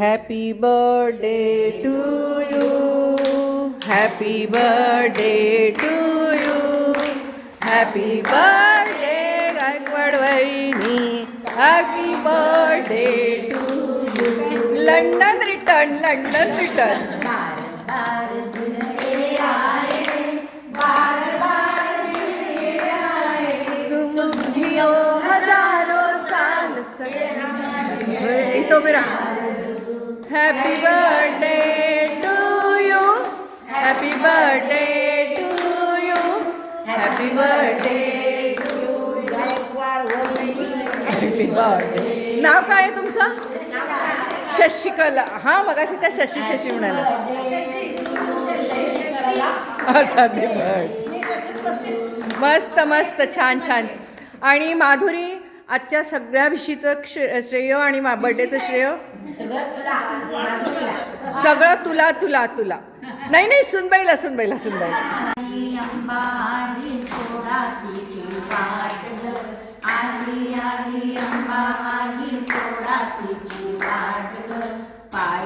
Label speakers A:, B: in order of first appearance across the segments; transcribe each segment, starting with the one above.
A: Happy birthday to you happy birthday to you happy birthday Gaikwad वहिनी. Happy birthday to you London return London return तो मेरा happy you. To birthday happy you. To you happy you. Happy birthday. नाव काय आहे तुमचं शशिकला हां मग अशी त्या शशी शशी म्हणाला अच्छा मस्त मस्त छान छान आणि माधुरी आजच्या सगळ्या विषयीचं क्ष श्रेय आणि बर्थडेचं श्रेय सगळं तुला तुला तुला. नाही नाही सुनबाईला सुनबाईला सुनबाई
B: आली अंबा आली सोडा तिची वाट पाय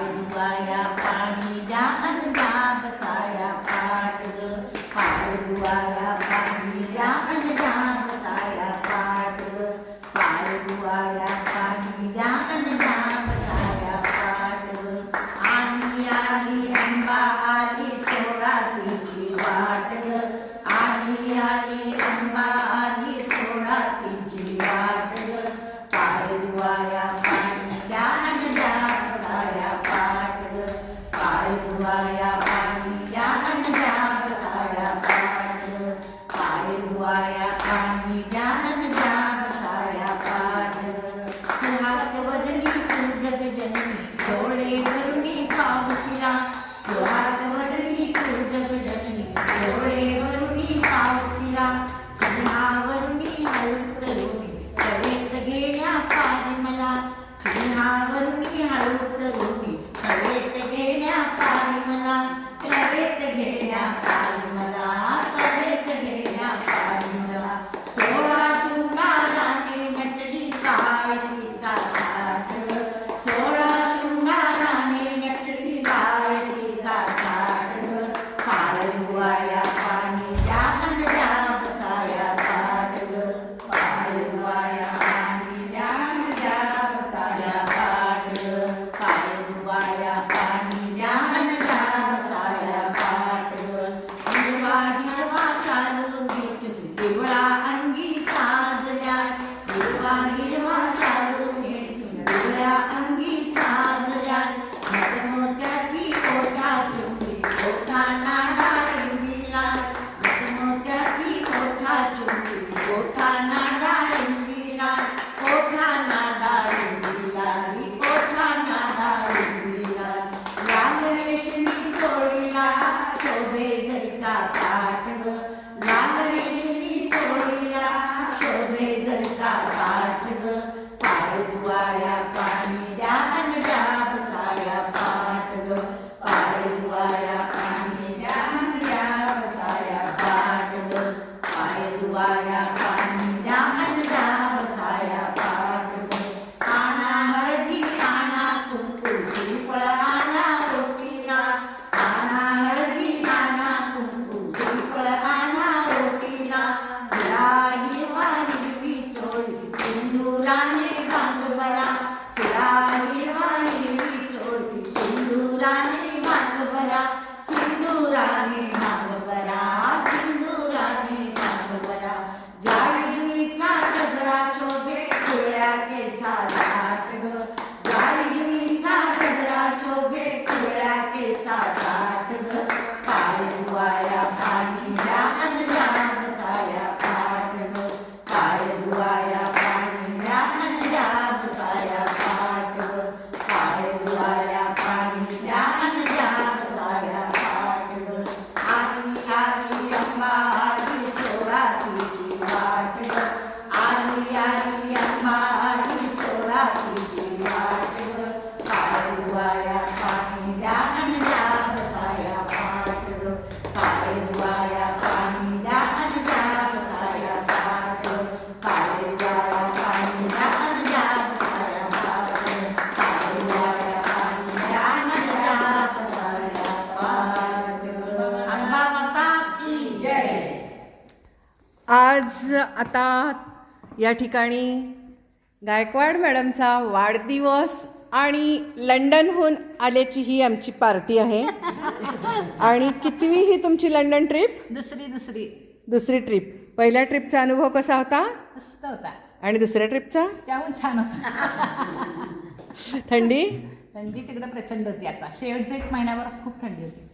A: आता या ठिकाणी गायकवाड मॅडमचा वाढदिवस आणि लंडनहून आल्याची ही आमची पार्टी आहे. आणि कितवी ही तुमची लंडन ट्रिप?
B: दुसरी दुसरी.
A: दुसरी ट्रिप. पहिल्या ट्रिपचा अनुभव कसा होता?
B: मस्त होता.
A: आणि दुसऱ्या ट्रिपचा?
B: त्याहून छान होता.
A: थंडी?
B: थंडी तिकडे प्रचंड होती आता. शेवटचे एक महिन्याभर खूप थंडी होती.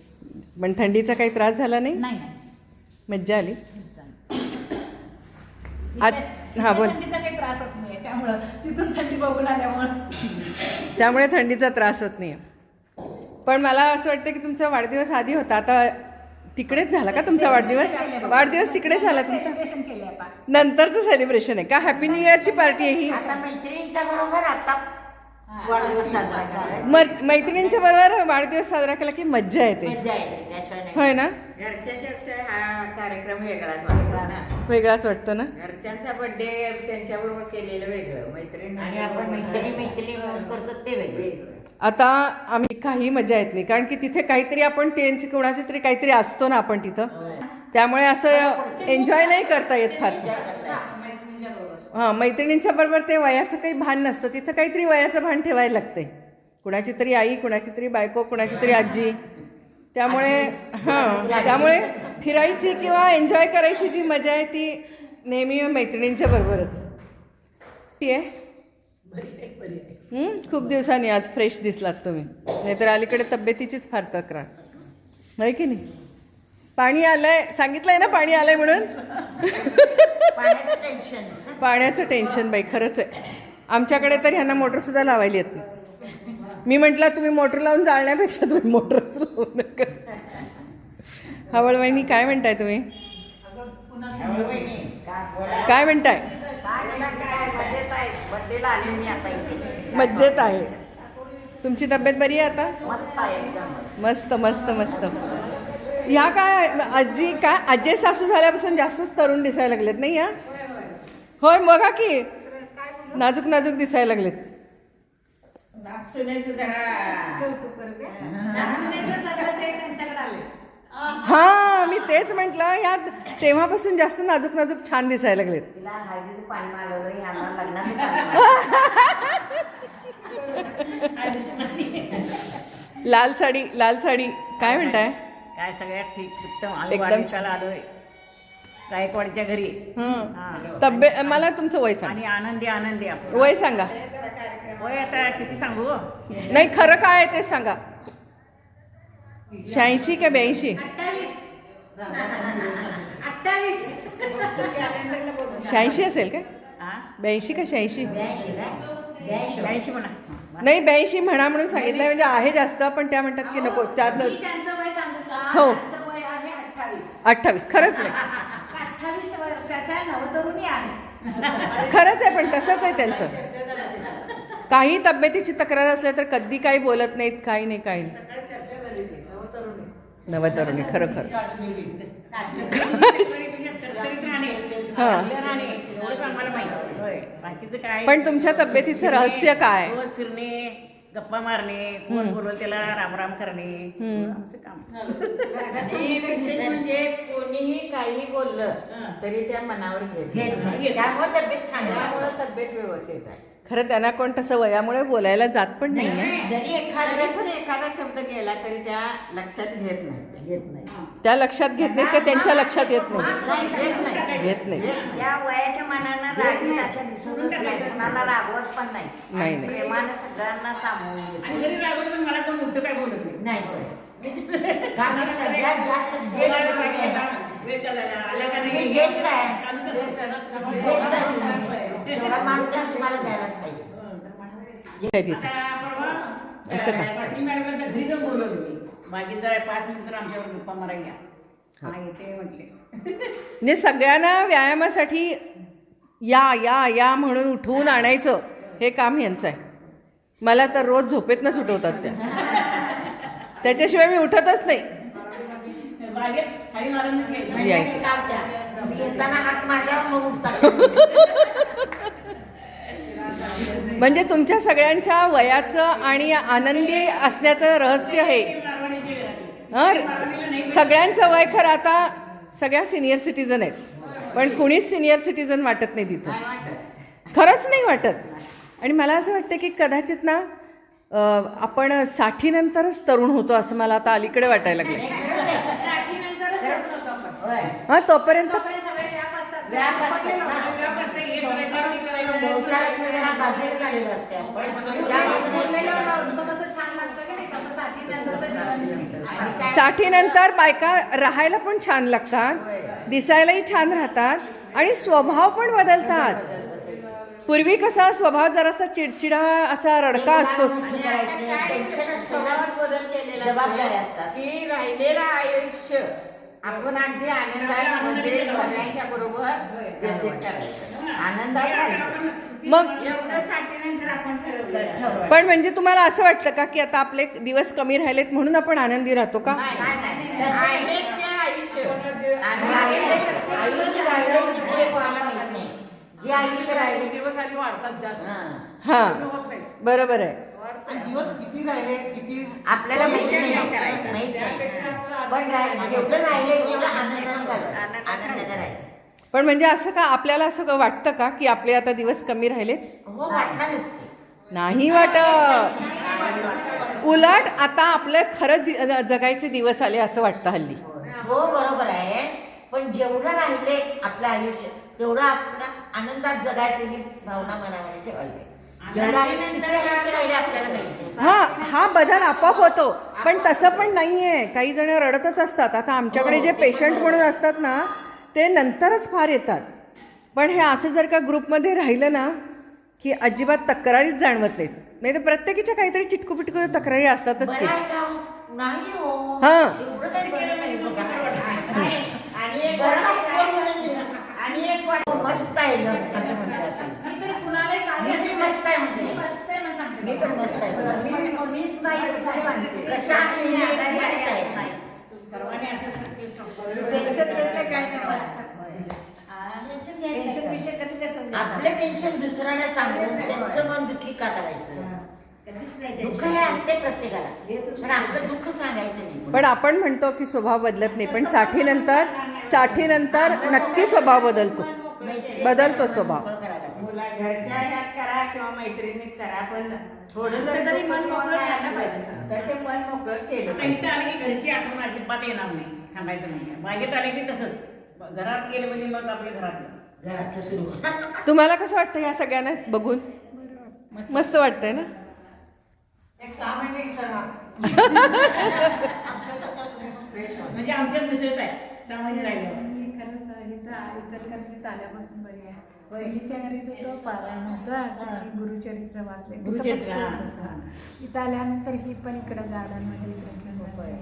A: पण थंडीचा काही त्रास झाला नाही
B: नाही.
A: मज्जा आली. हा, बोल.
B: थंडीचा काही त्रास होत नाही त्यामुळं तिथून थंडी बघून आल्यामुळं.
A: त्यामुळे थंडीचा त्रास होत नाही पण मला असं वाटतं की तुमचा वाढदिवस आधी होता. आता तिकडेच झाला का तुमचा वाढदिवस? वाढदिवस तिकडेच झाला तुमचा?
B: सेलिब्रेशन केले आता.
A: नंतरचं सेलिब्रेशन आहे का? हॅपी न्यू इयरची पार्टी आहे ही?
C: आता मैत्रिणींच्या बरोबर आता वाढदिवस साजरा करायचा.
A: मग मैत्रिणींच्या बरोबर वाढदिवस साजरा केला की मज्जा येते.
C: मज्जा येते त्याशिवाय नाही.
A: होय ना?
D: हा कार्यक्रम वेगळाच वाटला ना.
A: वेगळाच वाटतो ना?
D: घरच्यांचा बर्थडे त्यांच्याबरोबर केलेलं वेगळं मैत्रीण
C: आणि आपण मैत्रिणी मैत्रिणी म्हणून करतो ते वेगळे.
A: आता आम्ही काही मजा येत नाही कारण की तिथे काहीतरी आपण त्यांचे कोणाचे तरी काहीतरी असतो ना आपण तिथं. त्यामुळे असं एन्जॉय नाही करता येत फारसं हां मैत्रिणींच्या बरोबर ते वयाचं काही भान नसतं. तिथं काहीतरी वयाचं भान ठेवायला लागते कुणाची तरी आई कुणाची तरी बायको कुणाची तरी आजी. त्यामुळे हां त्यामुळे फिरायची किंवा एन्जॉय करायची जी मजा आहे ती नेहमी मैत्रिणींच्या बरोबरच. ती आहे? खूप दिवसांनी आज फ्रेश दिसलात तुम्ही. नाहीतर अलीकडे तब्येतीचीच फार तक्रार. नाही की नाही? पाणी आलंय. सांगितलंय ना पाणी आलंय म्हणून?
C: पाण्याचं टेन्शन
A: बाई खरंच आहे. आमच्याकडे तर ह्यांना मोटरसुद्धा लावायला येत नाही. मी म्हटलं तुम्ही मोटर लावून जाळण्यापेक्षा तुम्ही मोटरच लावू नका. हवळवाहिनी काय म्हणताय तुम्ही? काय म्हणताय? मज्जेत आहे. तुमची तब्येत बरी आहे आता?
C: मस्त
A: मस्त मस्त. ह्या काय आजी काय आजी सासू झाल्यापासून जास्तच तरुण दिसायला लागलेत नाही या? होय बघा की. नाजूक नाजूक दिसायला लागलेत. हा मी तेच म्हटलं ह्या तेव्हापासून जास्त नाजूक नाजूक छान दिसायला लागलेत. लाल साडी लाल साडी. काय म्हणताय?
D: काय सगळ्यात ठीक उत्तम
A: एकदम
D: वाढदिवसाला आलोय गायकवाडच्या घरी.
A: हं. तब्येत मला तुमचं वय सांग.
D: आणि आनंदी आनंदी आपण.
A: वय सांगा.
D: होय आता किती सांगू
A: नाही खरं काय आहे ते सांगा. शहाऐंशी का ब्याऐंशी?
B: अठ्ठावीस.
A: शहाऐंशी असेल का
D: हा
A: ब्याऐंशी का शहाऐंशी?
C: ब्याऐंशी
D: म्हणा.
A: नाही ब्याऐंशी म्हणा म्हणून सांगितलं म्हणजे आहे जास्त पण त्या म्हणतात की नको त्यात
B: त्यांचं वय
A: हो.
B: वय आहे अठ्ठावीस.
A: अठ्ठावीस. खरंच नाही.
B: अठ्ठावीस वर्षाच्या नवतरुणी आहे.
A: खरंच आहे पण तसंच आहे त्यांचं. काही तब्येतीची तक्रार असल्या तर कधी काही बोलत नाहीत काही नाही काही नाही. नवतरुणी. खरं खरं. हां.
D: बाकीचं काय
A: पण तुमच्या तब्येतीचं रहस्य काय?
D: रोज फिरणे गप्पा मारणे कोण बोलवल त्याला रामराम करणे. आमचं काम.
C: आणि विशेष म्हणजे कोणीही काही बोललं तरी त्या मनावर घेत घेत नाही. त्यामुळे तब्येत छान आहे.
D: त्यामुळं तब्येत व्यवस्थित आहे.
A: खरं त्यांना कोण तसं वयामुळे बोलायला जात पण नाही आहे
C: जरी
D: पण एखादा शब्द गेला तरी त्या लक्षात घेत नाही
C: घेत नाही.
A: त्या लक्षात घेत नाहीत त्या त्यांच्या लक्षात येत नाही?
C: नाही घेत नाही.
A: घेत नाही.
C: या वयाच्या मनानं रागीत अशा दिसूनच नाही. कोणाला रागवत पण नाही.
A: नाही, नाही.
C: प्रेमानं सगळ्यांना सामावून घेतो.
D: आणि जरी रागवलं तर मला कोण काय बोलत नाही.
C: नाही कारण सगळ्यात जास्त मी? ज्येष्ठ आहे.
D: ज्येष्ठ आहे
C: तुम्ही. तेवढा मान तुम्हाला द्यायलाच पाहिजे.
A: काय तिथे असं का?
D: पाटील मॅडमला तर घरी जाऊन बोलवलं मी. बाकी जरा पाच मिनिटं आमच्यावर गप्पा मारायला हा येते म्हटले.
A: म्हणजे सगळ्यांना व्यायामासाठी या या या म्हणून उठवून आणायचं हे काम यांचं आहे. मला तर रोज झोपेतनं सुटवतात त्या. त्याच्याशिवाय मी उठतच नाही.
D: बागेत खाली मारून घ्यायचं
A: यायचं.
C: काम द्या मी येताना हात मारल्यावर मग उठतात
A: म्हणजे तुमच्या सगळ्यांच्या वयाचं आणि आनंदी असण्याचं रहस्य हे. हं? सगळ्यांचं वय खरं आता सगळ्या सिनियर सिटीजन आहेत. पण कुणीच सिनियर सिटीजन वाटत नाही तिथं. खरंच नाही वाटत. आणि मला असं वाटतं की कदाचित ना अं, आपण साठीनंतरच तरुण होतो असं मला आता अलीकडे वाटायला लागलं
B: साठीनंतरच लग्न होतं आपण.
C: होय.
A: हां तोपर्यंत
B: तोपर्यंत सगळे व्याप असतात.
C: व्याप असतात.
B: पडलेलो
C: ना.
B: असतो.
D: व्याप असते, हे करायचं, ते करायचं.
C: संसारात जरा बाजूला झालेलं असते. आपण
B: बोललेलं लोणचं कसं छान लागतं की नाही? तसं साठीनंतरचं जीवन
C: आणि काय
A: साठीनंतर बायका राहायला पण छान लागतात. दिसायलाही छान राहतात. आणि स्वभाव पण बदलतात. पूर्वी कसा स्वभाव जरासा चिडचिडा असा रडका असतोच.
C: करायचं टेन्शन असतं जबाबदाऱ्या. असतात.
E: की राहिलेलं आयुष्य. आपण अगदी आनंदात म्हणजे सगळ्यांच्या बरोबर व्यतीत करायचं. आनंदात राहायचं.
A: मग
E: एवढं साठीनंतर आपण ठरवलं.
A: पण म्हणजे तुम्हाला असं वाटतं का की आता आपले दिवस कमी राहिलेत म्हणून आपण आनंदी राहतो का?
E: नाही नाही
C: तसं नाही.
E: आहे ते आयुष्य.
C: राहिले
E: आनंदात
C: आयुष्य राहिले किती हे कोणाला माहीत नाही. जे आयुष्य राहिले
D: दिवस आधी वाढतात जास्त.
C: हा.
A: हां बरोबर आहे.
D: दिवस किती राहिले किती
C: आपल्याला माहीत नाही. माहीत पण जेवढं राहिले तेवढं आनंदाने राहायचं
A: पण म्हणजे असं का आपल्याला असं वाटतं का की आपले आता दिवस कमी राहिलेत
C: हो वाटणारच की.
A: नाही वाटत. उलट आता आपले खरं दि- जगायचे दिवस आले असं वाटतं हल्ली.
C: हो बरोबर आहे. पण जेवढं राहिले आपलं आयुष्य तेवढं आपलं आनंदात जगायची ही भावना मनामध्ये ठेवायला पाहिजे.
A: हा हा बदल आपोआप होतो. पण तसं पण नाही आहे काही जण रडतच असतात. आता आमच्याकडे जे पेशंट म्हणून असतात ना ते नंतरच फार येतात. पण हे असं जर का ग्रुपमध्ये राहिलं ना की अजिबात तक्रारीच जाणवत नाहीत. नाही तर प्रत्येकीच्या काहीतरी चिटकू पिटकू तक्रारी असतातच की.
C: का? नाही हो. मस्त आहे ना असं म्हणतात. मस्त आहे म्हणते.
B: मी सांगते.
C: पण मस्त आहे. कशा मस्त आहे. टेन्शन काय नाही. मस्त. टेन्शन विषय कधी आपलं टेन्शन दुसऱ्याला सांगून त्यांचं मन दुःखी का करायचं? दुःख हे असते प्रत्येकाला. पण आपलं दुःख सांगायचं नाही.
A: पण आपण म्हणतो की स्वभाव बदलत नाही. पण साठीनंतर साठीनंतर नक्की स्वभाव बदलतो. बदलतो स्वभाव.
E: मुला घरच्या ह्यात करा किंवा मैत्रिणीत करा पण थोडं जर
B: कुठेतरी मन मोकळं झालं पाहिजे.
E: तर ते मन मोकळं केलं
D: इथं आले की घरची आठवण अजिबात येणार नाही. थांबायचं नाही बागेत आले की तसंच. घरात गेलं म्हणजे मग आपल्या घरातलं.
C: घरातलं सुरू
A: तुम्हाला कसं वाटतं या सगळ्यांना बघून? मस्त. वाटतंय ना?
D: एक सहा महिने म्हणजे आमच्यात मिसळत आहे. सहा महिने राहिल्यावर.
F: इथं इचलकरंजीत आल्यापासून बरी आहे. पारायण होतं. आता गुरुचरित्र वाचले.
D: गुरुचरित्र,
F: पण
D: हा,
F: खूप होतं.
D: हा.
F: इथं आल्यानंतर ही पण इकडं गार्डनमध्ये इकडं
D: होय.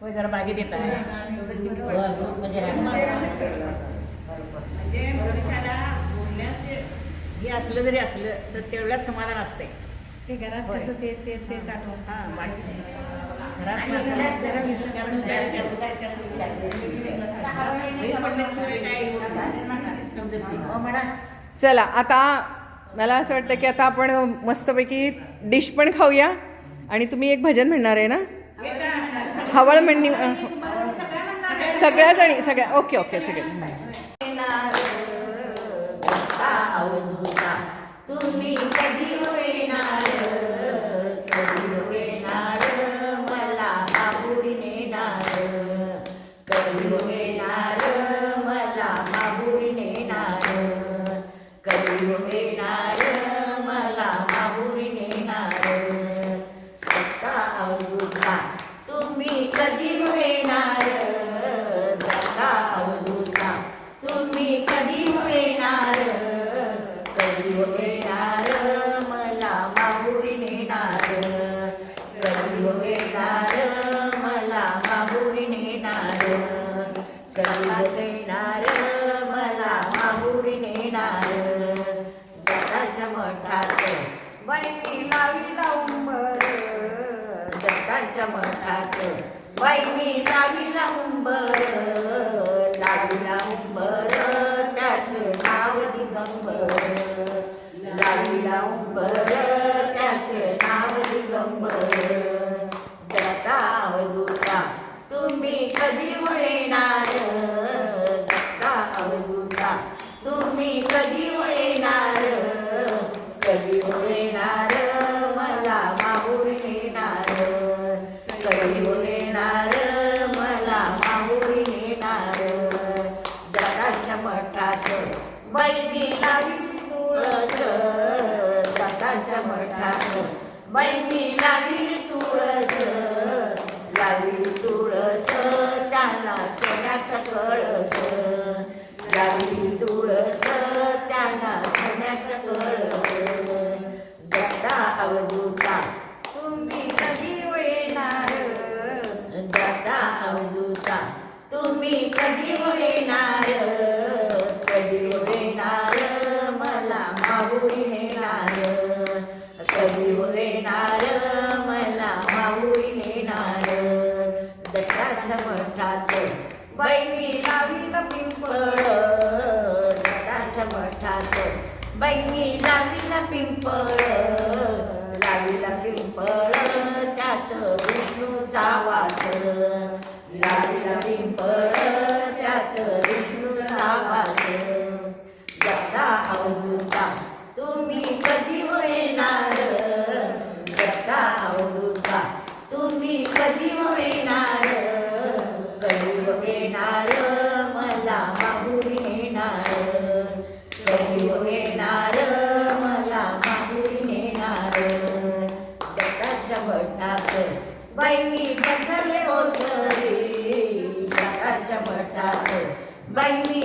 D: होय जरा बागेत येत आहे. तेवढंच किती वाईट.
C: म्हणजे
D: म्हणजे मनुष्याला बोलण्याचे हे असलं जरी असलं तर तेवढ्याच समाधान असते
F: ते घरात. कसं ते ते तेच आठवत
D: हा बाकी
A: चला आता मला असं वाटतं की आता आपण मस्तपैकी डिश पण खाऊया आणि तुम्ही एक भजन म्हणणार आहे ना? हवळ म्हणणी सगळ्याजणी सगळ्या जणी सगळ्या ओके ओके सगळे.
C: तुम्ही ప్రభువినే నాను కలియుగ Thank you. बहिणी बसले ओसरे प्रकारच्या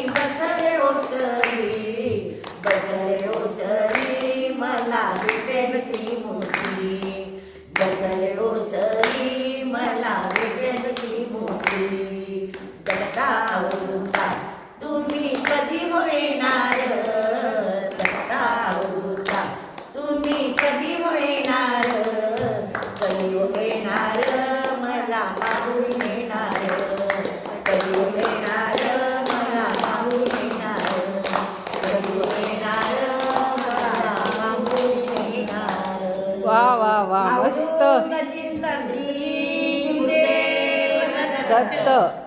C: बसले ओसरी बसले
F: 对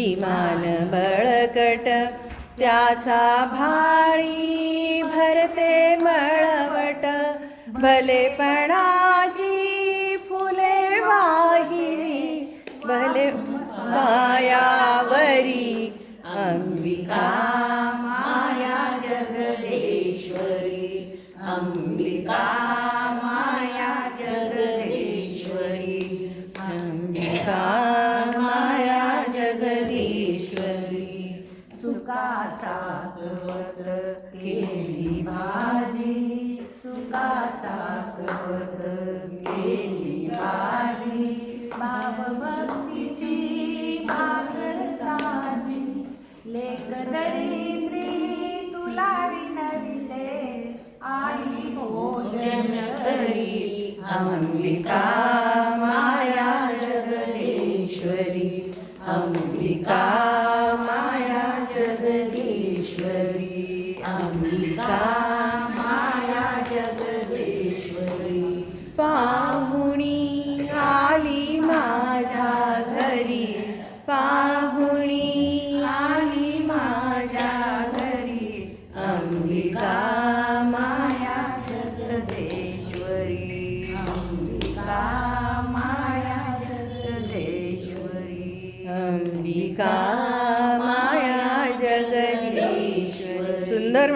F: विमान बळकट. त्याचा भाळी भरते मळवट. भलेपणाची फुले वाहिनी भले मायावरी अंबिका. ईश्वरी
A: अम्बिका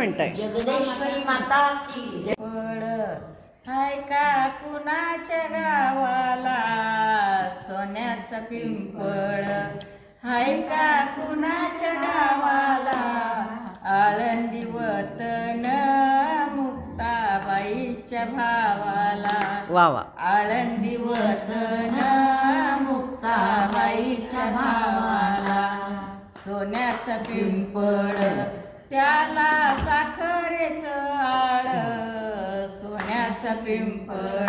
A: म्हणताय.
C: जगदेश्वरी माता की
E: पड हाय का कुणाच्या गावाला? सोन्याचा पिंपळ. हाय का कुणाच्या गावाला? आळंदी वतन मुक्ताबाईच्या भावाला.
A: वा वा.
E: आळंदी वतन मुक्ताबाईच्या भावाला. सोन्याचं पिंपळ. त्याला पिंपळ.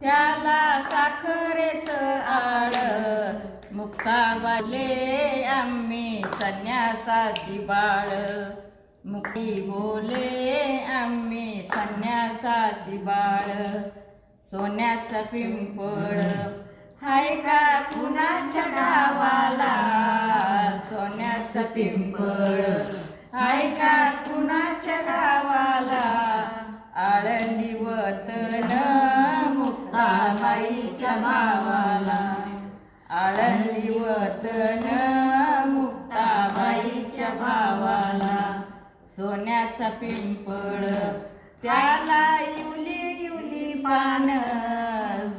E: त्याला साखरेच आळ मुक्ताबाले आम्ही संन्यासाची बाळ. मुक्ती बोले आम्ही संन्यासाची बाळ. सोन्याचं पिंपळ. हाय का कुणाच्या गावाला? सोन्याचं पिंपळ. हाय का कुणाच्या गावाला? आळंदी वतन मुक्ताबाईच्या भावाला आळंदी वतन मुक्ताबाईच्या भावाला सोन्याचा पिंपळ त्याला युली युली पान.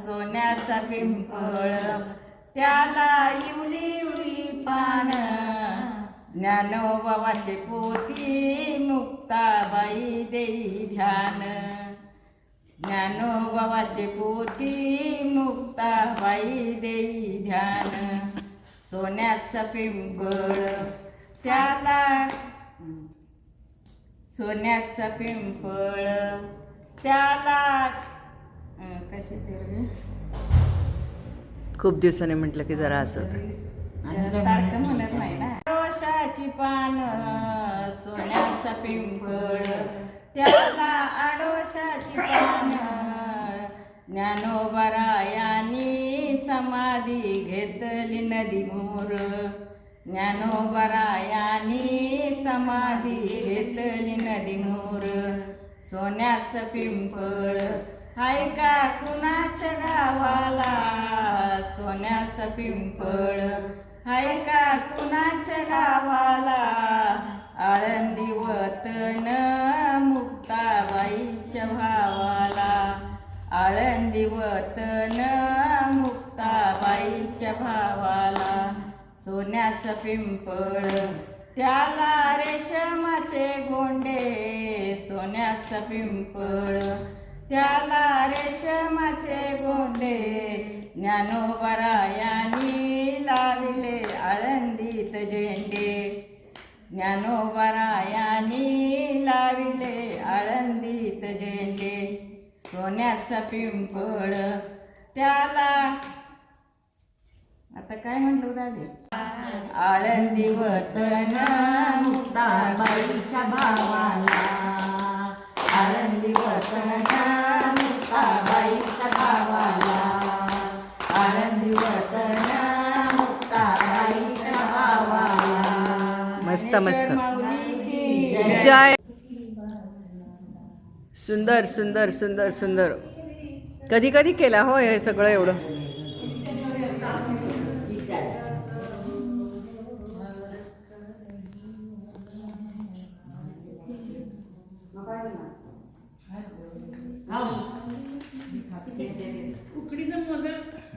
E: सोन्याचा पिंपळ त्याला युली युली पान. ज्ञानोबाबाचे पोती मुक्ताबाई देई ध्यान ज्ञानोबाबाचे पोती मुक्ताबाई देई ध्यान सोन्याचा पिंपळ त्याला सोन्याचा पिंपळ त्याला कशाचे?
A: खूप दिवसाने म्हटलं की जरा असं.
E: सारखं म्हणत नाही ना आडोशाची पान सोन्याचा पिंपळ त्याला आडोशाची पान ज्ञानोबरायानी समाधी घेतली नदी मोर. ज्ञानोबरायानी समाधी घेतली नदी मोर. सोन्याचं पिंपळ हाय का कुणाच्या गावाला? सोन्याचं पिंपळ हाय का कुणाच्या गावाला? आळंदी वतन मुक्ताबाईच्या भावाला. आळंदी वतन मुक्ताबाईच्या भावाला. सोन्याचं पिंपळ त्याला रेशमाचे गोंडे. सोन्याचं पिंपळ त्याला रेशमाचे गोंडे ज्ञानोबरायानी लाविले आळंदीत झेंडे. ज्ञानोबरायानी लाविले आळंदीत झेंडे. सोन्याचा पिंपळ त्याला आता काय म्हटलं दादी आळंदी वतन
C: मुक्ताबाईच्या भावाला.
E: मुक्ताबाईच्या भावाला.
C: मुक्ताबाईच्या भावाला.
A: मस्त मस्त. जय. सुंदर सुंदर सुंदर सुंदर. कधी कधी केला हो हे सगळं एवढं.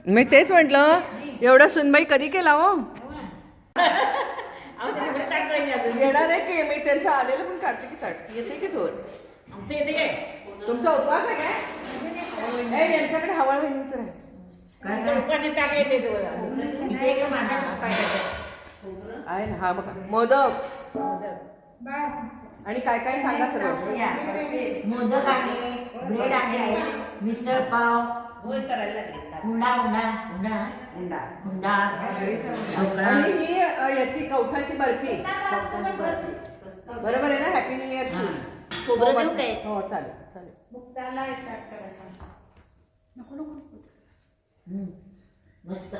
A: मी तेच म्हटलं एवढं सुनबाई कधी केला हो? येणार आहे की मी त्यांचं आलेलं पण काढते की ताट. येते की दोन?
D: आमचं येते काय?
A: तुमचा उपवास आहे काय? यांच्याकडे हवाळ बहिणीचं
D: पाहिजे
A: आहे ना हा बघा. मोदक. आणि काय काय सांगा सगळं
C: मोदक आहे ब्रेड आहे मिसळ पाव हुंडा हुंडा हुंडा हुंडा ढोकळा
A: आणि ही अ, याची कवठाची बर्फी. बरोबर आहे ना? हॅपी न्यू इयरची
C: खोबरं देऊ काय?
A: हो चालेल चालेल.
C: मस्त.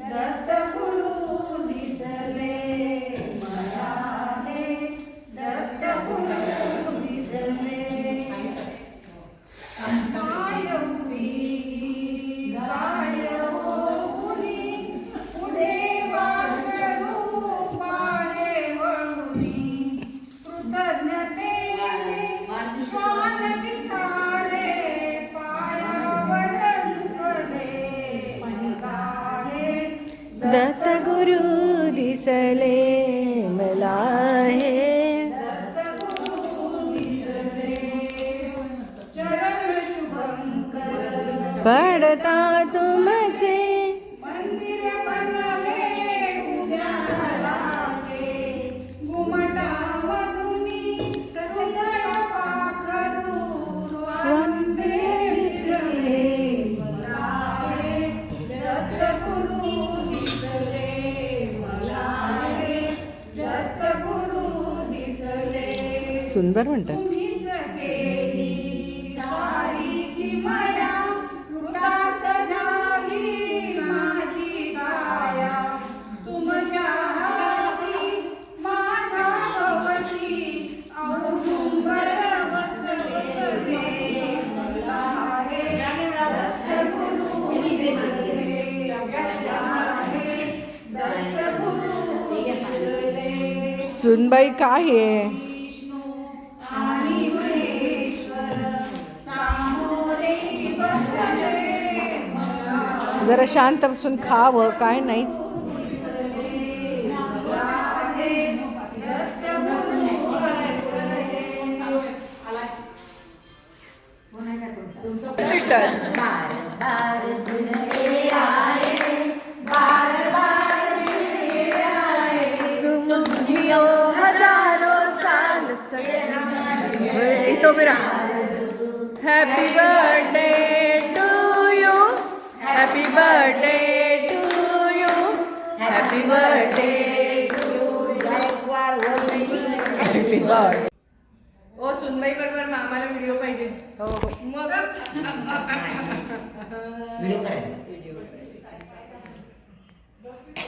A: दत्तगुरु सुंदर म्हणतात. सुनबाई काय आहे जरा शांत बसून खावं काय नाहीच हजारों साल happy birthday to you happy birthday birthday ओ सुनबाई बरोबर मामाला व्हिडिओ पाहिजे. हो हो. मग?
C: Video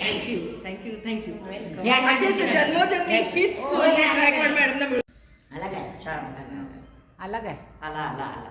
A: thank you thank you thank you. जन्मोजन्मी हीच सून गायकवाड मॅडमना मिळू
C: आला काय? छान
B: आला काय
C: आला. आला आला.